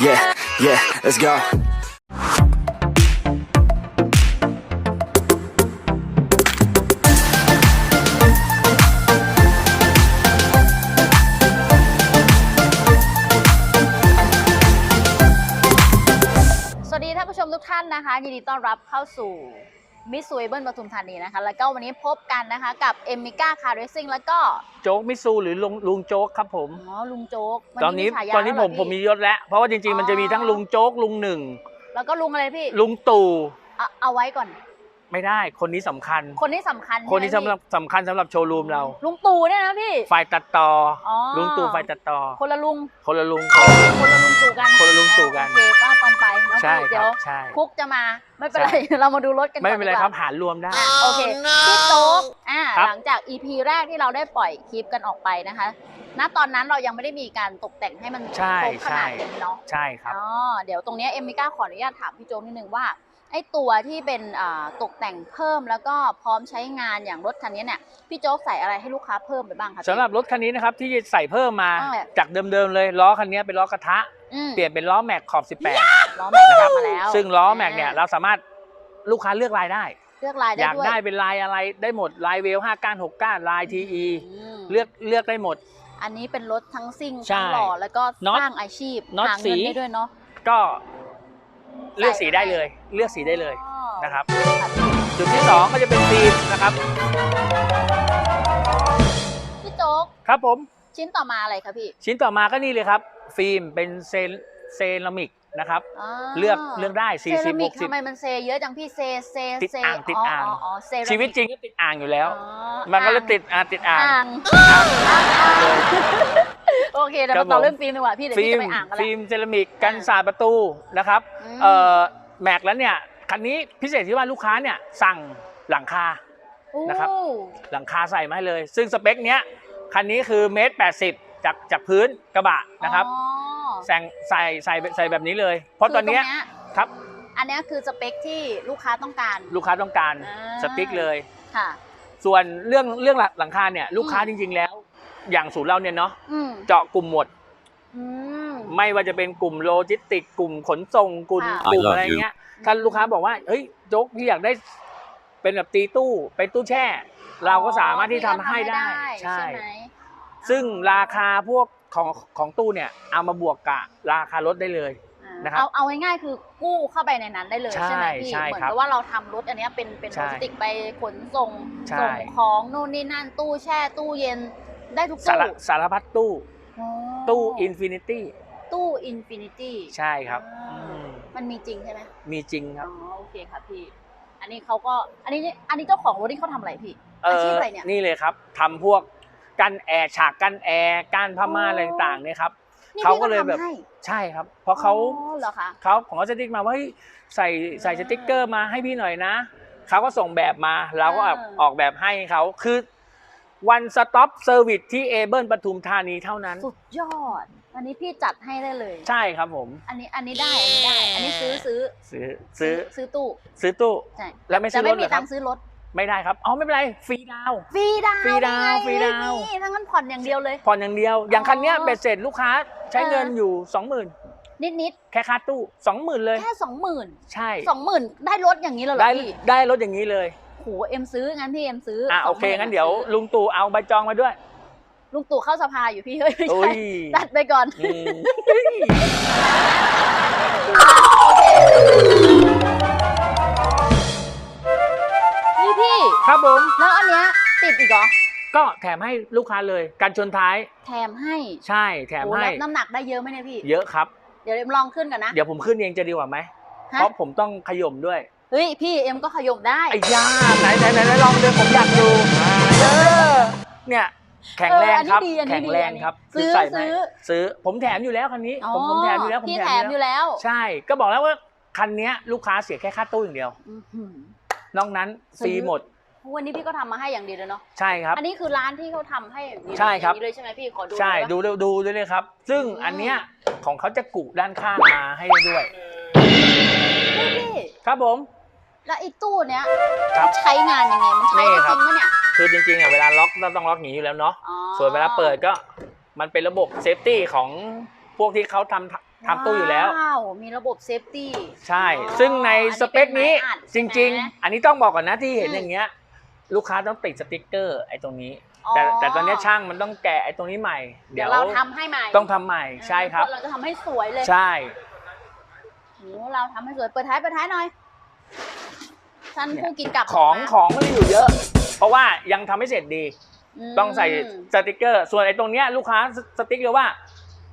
Yeah, yeah, let's go. สวัสดีท่านผู้ชมทุกท่านนะคะ ยินดีต้อนรับเข้าสู่ มิสซูเบิลปทุมธานีนะคะ แล้วก็วันนี้พบกันนะคะกับเอมิก้าคาร์เรซิ่งแล้วก็โจ๊กมิซูหรือลุงลุงโจ๊กครับผม อ๋อลุงโจ๊กวัตอนนี้มีฉายาตอนนี้แล้วผเหรมผมมีพี่ยศแล้ว เพราะว่าจริงอ๋อๆมันจะมีทั้งลุงโจ๊กลุงหนึ่งแล้วก็ลุงอะไรพี่ลุงตู่ เอาเอาไว้ก่อน ไม่ได้คนนี้สำคัญ คนที่สำคัญคนที่ใช่สำไหหมรับสำคัญสำหรับโชว์รูมเรา ลุงตู่เนี่ยนะพี่ ฝ่ายตัดต่อออ ลุงตู่ฝ่ายตัดต่อ คนละลุง คนละลุง คนละลุงตู่กันคนละลุงตู่กัน โอเคก็ปันไปเนาะใช่พี่คเดี๋รัยวบใช่ คุกจะมาไม่เป็นไร ใช่ เรามาดูรถกันก่อนไม่เป็นไรดีกว่า ครับหารรวมได้ อะโอเคพี่โจ๊กอ่าครับ หลังจาก EP แรกที่เราได้ปล่อยคลิปกันออกไปนะคะ ณตอนนั้นเรายังไม่ได้มีการตกแต่งให้มันใช่ครบขนาดใช่นี้เนาะใช่ครับ อ๋อเดี๋ยวตรงเนี้ยเอมมิก้าขออนุญาตถามพี่โจ๊กนิดนึงว่า ไอ้ตัวที่เป็นอ่าตกแต่งเพิ่มแล้วก็พร้อมใช้งานอย่างรถคันนี้เนี่ยพี่โจ๊กใส่อะไรให้ลูกค้าเพิ่มไปบ้างคะสำหรับรถคันนี้นะครับที่ใส่เพิ่มมาอ่าจากเดิมๆเลยล้อคันนี้เป็นล้อกระทะอืมเปลี่ยนเป็นล้อแม็กขอบล้อแม็กซ์18นะครับมาแล้ว ซึ่งล้อแม็กเนี่ยเราสามารถลูกค้าเลือกลายได้เลือกลายได้อยากด้วยได้เป็นลายอะไรได้หมดลายเวลห้าก้านหกก้านลายทีอีมเลือกเลือกได้หมด อันนี้เป็นรถทั้งซิ่งใช่ทั้งหล่อแล้วก็น็อตสร้างอาชีพน็อตหาเงินสีได้ด้วยเนาะก็ เลือกสีได้เลย เลือกสีได้เลยอ๋อนะครับค่ะพี่จุดที่สองก็จะเป็นฟิล์มนะครับพี่โจ๊กครับผมชิ้นต่อมาอะไรคะพี่ ชิ้นต่อมาก็นี่เลยครับ ฟิล์มเป็นเซนเซรามิกนะครับาเลือกเลือกได้เซรามิก40ทำไมมันเซเยอะจังพี่เซเซติดเซอ่างติดอ่างอ๋อเซรามิก60ชีวิตจริงก็ติดอ่างอยู่แล้วอ๋อมันก็เลยติดอ่างติดอ่างอ่างอ่างโอ เคเดี๋ยวครัมาบต่อผมเรื่องฟิล์มดีกว่าพี่เดี๋ยวฟิพี่ล์มจะไปอ่างกันละฟิล์มเซรามิกกันสาดประตูนะครับมเอ่อแม็กแล้วเนี่ยคันนี้พิเศษที่ว่าลูกค้าเนี่ยสั่งหลังคา นะครับ โอ้หลังคาใส่มาให้เลย ซึ่งสเปคเนี้ยคันนี้คือเมตรแปดสิบจากจากพื้นกระบะนะครับอ๋อใส่ใส่ใส่ใส่แบบนี้เลย เพราะตอนเนี้ยคืรงครับ อันเนี้ยคือสเปคที่ลูกค้าต้องการ ลูกค้าต้องการอ่า สติ๊กเลย ค่ะ ส่วนเรื่องเรื่องหลังคาเนี่ยลูกค้าอืจมริง ๆแล้ว อย่างศูนย์เราเนี่ยเนาะอืมเจาะกลุ่มหมด อืม ไม่ว่าจะเป็นกลุ่มโลจิสติกส์กลุ่มขนส่งกลุ่มค่ะกลุ่ม I love อะไรเงี้ยถ้าลูกค้าบอกว่าเฮ้ยโจ๊กพี่อยากได้เป็นแบบตีตู้เป็นตู้แช่ เราก็สามารถที่ทำให้ได้ใช่ไหมซึ่งราคาพวกของของตู้เนี่ยเอามาบวกกับราคารถได้เลย อ่านะครับเอาเอาง่ายๆคือกู้เข้าไปในนั้นได้เลยใช่ใช่ไหมพี่ใช่เหมือนครับกับว่าเราทำรถอันเนี้ยเป็นเป็นใช่โลจิสติกไปขนส่งใช่ ส่งของนู่นนี่นั่นตู้แช่ตู้เย็น ได้ทุกสาตู้รสารพัดตู้ อ๋อตู้อินฟินิตี้ตู้อินฟินิตี้ใช่ครับอ่าอืมมันมีจริงใช่ไหมมีจริงคอ๋รัอบโอเคค่ะพี่ อันนี้เขาก็อันนี้อันนี้เจ้าของรถที่เขาทำอะไรพี่ เออาชีอพอะไรเนี่ย นี่เลยครับทำพวกกันแอร์ฉากกันแอร์การพม่าอ๋อออะไรต่างๆเนี่ยครับ นี่เขาพี่ก็เลยแบบ ทำให้ใช่ครับ เพราะเขา อ๋อเหรอคะ เขาของเขาสติ๊กมาว่าเฮ้ยใส่ใส่สติ๊กเกอร์มาให้พี่หน่อยนะเขาก็ส่งแบบมาเราก็ออกออกแบบให้เขาคือ one stop service ที่เอเบิลปทุมธานีเท่านั้น สุดยอด อันนี้พี่จัดให้ได้เลย ใช่ครับผม อันนี้อันนี้ได้ อันนี้ได้ อันนี้ซื้อซื้อซื้อซื้อซื้อตู้ ซื้อตู้ ใช่ แล้วไม่ซื้แต่อรไม่ถเหมีรอคตัรับงค์ซื้อรถ ไม่ได้ครับ อ๋อไม่เป็นไร ฟรีดาวน์ฟรีดาวน์ฟรีดาวน์นี่ไงฟรีดาวน์นี่ทั้งนั้นผ่อนอย่างเดียวเลย ผ่อนอย่างเดียว อย่างคันเนี้ยอ๋อเบ็ดเสร็จลูกค้าใช้เออเงินอยู่สองหมื่นนิดนิดแค่ค่าตู้สองหมื่นเลยๆแค่สองหมื่นใช่สองหมื่นได้รถอย่างนี้เลยเหรอได้พี่ได้รถอย่างนี้เลย โหเอ็มซื้องั้นพี่เอ็มซื้ออะสโอเคหมื่งั้นเดี๋ยวซื้อลุงตู่เอาใบจองมาด้วย ลุงตู่เข้าสภาอยู่พี่เฮ้ยไม่โอ้ใช่ยตัดไปก่อนอืมโอเคนี่พี่ครับผมแล้วอันเนี้ยติดอีกเหรอก็แถมให้ลูกค้าเลยการชนท้าย แถมให้ใช่แถมโอ้ให้แล้วน้ำหนักได้เยอะไหมเนี่ยพี่ เยอะครับ เดี๋ยวเอ็มลองขึ้นกันนะ เดี๋ยวผมขึ้นเองจะดีกว่าไหมฮะเพราะผมต้องขย่มด้วย เฮ้ยพี่เอ็มก็ขยมได้ไอ้ย่าไหนไหนไหนไหนลองดูผมอยากดูเออเนี่ยแข็งแรงครับเอออันนี้ดีอันนี้แข็งแรงครับดีอันนี้ใส่มาซื้อซื้อผมแถมอยู่แล้วคันนี้ ผมผมแถมอยู่แล้วผมพี่แถแถมมออยู่ยู่แล้วแล้ว ใช่ ก็บอกแล้วว่าคันเนี้ยลูกค้าเสียแค่ค่าตู้อย่างเดียวอื้อหือนอกนั้นฟรีซื้อหมดวันนี้พี่ก็ทำมาให้อย่างดีเลยเนาะใช่ครับ อันนี้คือร้านที่เขาทำให้อย่างดีใช่ครับอย่างนี้เลยใช่ไหมพี่ขอดูใช่หน่อยดูปะดูดูด้วยเลยครับ ซึ่งอืมอันเนี้ยของเขาจะกุด้านข้างมาให้ด้วยเฮ้ยพี่ครับผม แล้วไอ้ตู้เนี้ยครับใช้งานยังไงมันใช้นี่ได้คจรัริบงปะเนี่ย คือจริงๆอะเวลาล็อกเราต้องล็อกอย่างนี้อยู่แล้วเนาะอ๋อ ส่วนเวลาเปิดก็มันเป็นระบบเซฟตี้ของพวกที่เขาทำทำตู้อยู่แล้ว ว้าวมีระบบเซฟตี้ ใช่ อ๋อซึ่งในอันนี้สเปคนี้เป็นไม้อัดจใช่ไหมริงๆอันนี้ต้องบอกก่อนนะที่เห็นอืม อย่างเงี้ย ลูกค้าต้องติดสติกเกอร์ไอ้ตรงนี้อ๋อแต่แต่ตอนเนี้ยช่างมันต้องแกะไอ้ตรงนี้ใหม่ เดี๋ยวเราทำให้ใหม่ต้องทำใหม่ใช่ครับเราจะทำให้สวยเลยใช่โอ้เราทำให้สวย เปิดท้ายเปิดท้ายหน่อย ท่านผู้กินกลับของมาของมันอยู่เยอะ เพราะว่ายังทำไม่เสร็จดีมต้องใส่สติกเกอร์ ส่วนไอ้ตรงเนี้ยลูกค้าสติ๊กเลยว่า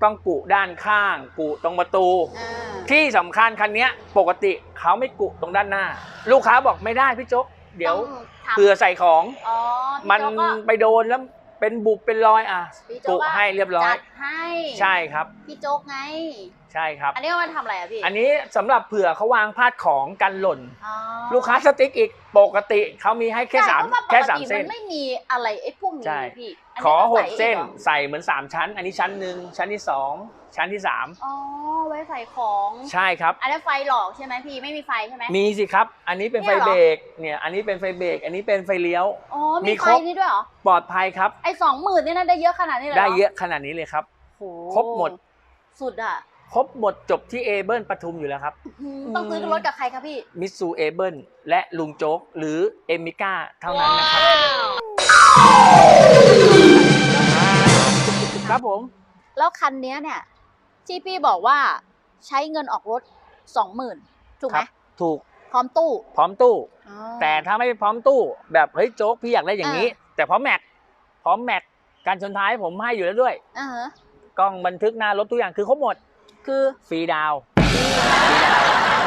ต้องกุด้านข้าง กุตรงประตูอ่าที่สำคัญคันเนี้ยปกติเขาไม่กุตรงด้านหน้า ลูกค้าบอกไม่ได้พี่โจ๊กเดี๋ยวต้องทำเผื่อใส่ของอ๋อพี่มันโจ๊กก็ไปโดนแล้วเป็นบุบเป็นรอยอะพี่โจ๊กุกก็ให้เรียบร้อยจัดให้ใช่ครับ พี่โจ๊กไง ใช่ครับ อันนี้เอามาทำอะไรอะพี่อันนี้สำหรับเผื่อเขาวางพาดของกันหล่น อ๋อลูกค้าสติ๊กอีกปกติเขามีให้แค่สามใช่เพระว่แค่ปกสามติเส้นมันไม่มีอะไรไอ้พวกนี้ใช่พี่นนี้ขอต้องหใส่กเส้นอีหรอใส่เหมือนสามชั้น อันนี้ชั้นหนึ่งชั้นที่สองชั้นที่สามอ๋อไว้ใส่ของใช่ครับ อันนี้ไฟหลอกใช่ไหมพี่ไม่มีไฟใช่ไหม มีสิครับ อันนี้เป็นไฟเนี่ยเหรอ เบรกเนี่ยอันนี้เป็นไฟเบรกอันนี้เป็นไฟเลี้ยว อ๋อมีมีคไฟรบ นี่ด้วยเหรอปลอดภัยครับ ไอ้สองหมื่นนี่นะได้เยอะขนาดนี้เลยหรได้เยอะขนาดนี้เลยครับโหครบหมด สุดอะ ครบหมดจบที่เอเบิลปทุมอยู่แล้วครับอืมต้องซื้อรถกับใครครับพี่ มิซูเอเบิลและลุงโจ๊กหรือเอมิก้าเท่านั้นนะครับ ครับผม แล้วคันเนี้ยเนี่ยที่พี่บอกว่าใช้เงินออกรถสองหมื่นถูกไหคมรับ ถูกพร้อมตู้พร้อมตู้ อ๋อ แต่ถ้าไม่พร้อมตู้ แบบเฮ้ยโจ๊กพี่อยากได้อย่างนี้ แต่พร้อมแม็กพร้อมแม็กการชนท้ายผมให้อยู่แล้วด้วย อ่าฮะกล้องบันทึกหน้ารถทุกอย่างคือครบหมด คือฟรีดาวน์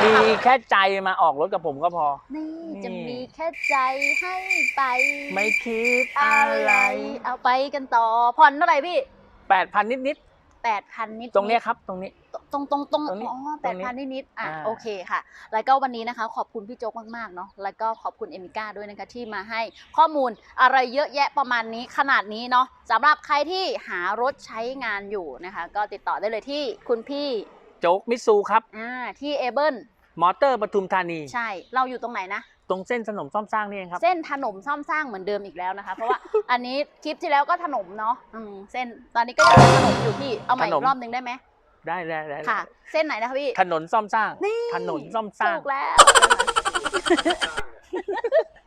มีแค่ใจมาออกรถกับผมก็พอนี่นี่จะมีแค่ใจให้ไป ไม่คิดอะอะไร ไร เอาไปกันต่อผ่อนเท่าไหร่พี่แปดพันนิด แปดพันนิดๆตรงเนี้ยครับ ตรงนี้ ตรงตรงตรงตรงนี้อ๋อตแปรดงนี้พันนิดนิดๆอะอ่า โอเคค่ะ แล้วก็วันนี้นะคะ ขอบคุณพี่โจ๊กมากๆเนาะแล้วก็ขอบคุณเอมิก้าด้วยนะคะที่มาให้ข้อมูลอะไรเยอะแยะประมาณนี้ขนาดนี้เนาะสำหรับใครที่หารถใช้งานอยู่นะคะ ก็ติดต่อได้เลยที่คุณพี่โจ๊กมิตซูครับ อ่าที่เอเบิลมอเตอร์ปทุมธานี ใช่เราอยู่ตรงไหนนะ ตรงเส้นถนนซ่อมสร้างนี่เองครับ เส้นถนนซ่อมสร้างเหมือนเดิมอีกแล้วนะคะ เพราะว่าอันนี้คลิปที่แล้วก็ถนนเนาะอืมเส้นตอนนี้ก็ยังเป็นถนนอยู่พี่เอาใหม่อีถนกนรอบหนึ่งได้ไหมได้ได้ได้ค่ะ เส้นไหนนะคะพี่ถนนซ่อมสร้าง นี่ถนนซ่อมสร้าง ถูกแล้วเส้น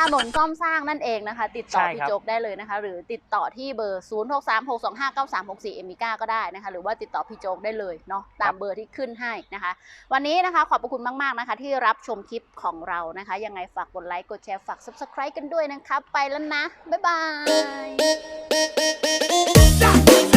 ถนนซ่อมสร้างนั่นเองนะคะ ติดต่อใช่พี่ครับ โจ๊กได้เลยนะคะ หรือติดต่อที่เบอร์ 0 6 3 6 2 5 9 3 6 4เอมิก้าก็ได้นะคะ หรือว่าติดต่อพี่โจ๊กได้เลยเนาะตามเบอร์ที่ขึ้นให้นะคะ วันนี้นะคะขอบพระคุณมาก ๆ นะคะ ที่รับชมคลิปของเรานะคะ ยังไงฝากกดไลค์กดแชร์ฝาก subscribe กันด้วยนะครับ ไปแล้วนะ บ๊ายบาย